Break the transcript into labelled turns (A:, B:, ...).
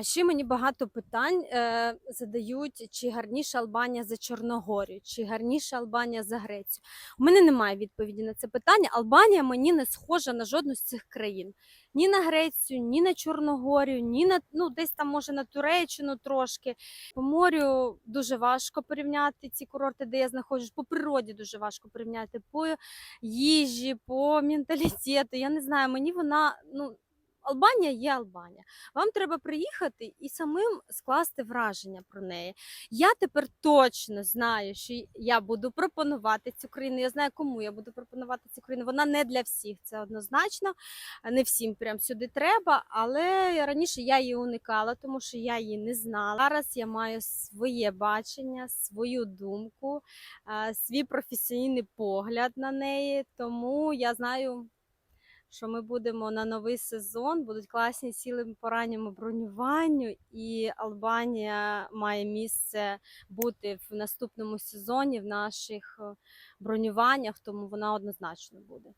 A: А ще мені багато питань е, задають, чи гарніша Албанія за Чорногорію, чи гарніша Албанія за Грецію. У мене немає відповіді на це питання. Албанія мені не схожа на жодну з цих країн. Ні на Грецію, ні на Чорногорію, ні на ну десь там може на Туреччину трошки. По морю дуже важко порівняти ці курорти, де я знаходжусь. По природі дуже важко порівняти. По їжі, по менталітету. Я не знаю, мені вона ну. Албанія є Албанія. Вам треба приїхати і самим скласти враження про неї. Я тепер точно знаю, що я буду пропонувати цю країну. Я знаю, кому я буду пропонувати цю країну. Вона не для всіх, це однозначно. Не всім прям сюди треба. Але раніше я її уникала, тому що я її не знала. Зараз я маю своє бачення, свою думку, е, свій професійний погляд на неї. Тому я знаю що ми будемо на новий сезон, будуть класні сіли по ранньому бронюванню, і Албанія має місце бути в наступному сезоні в наших е, бронюваннях, тому вона однозначно буде.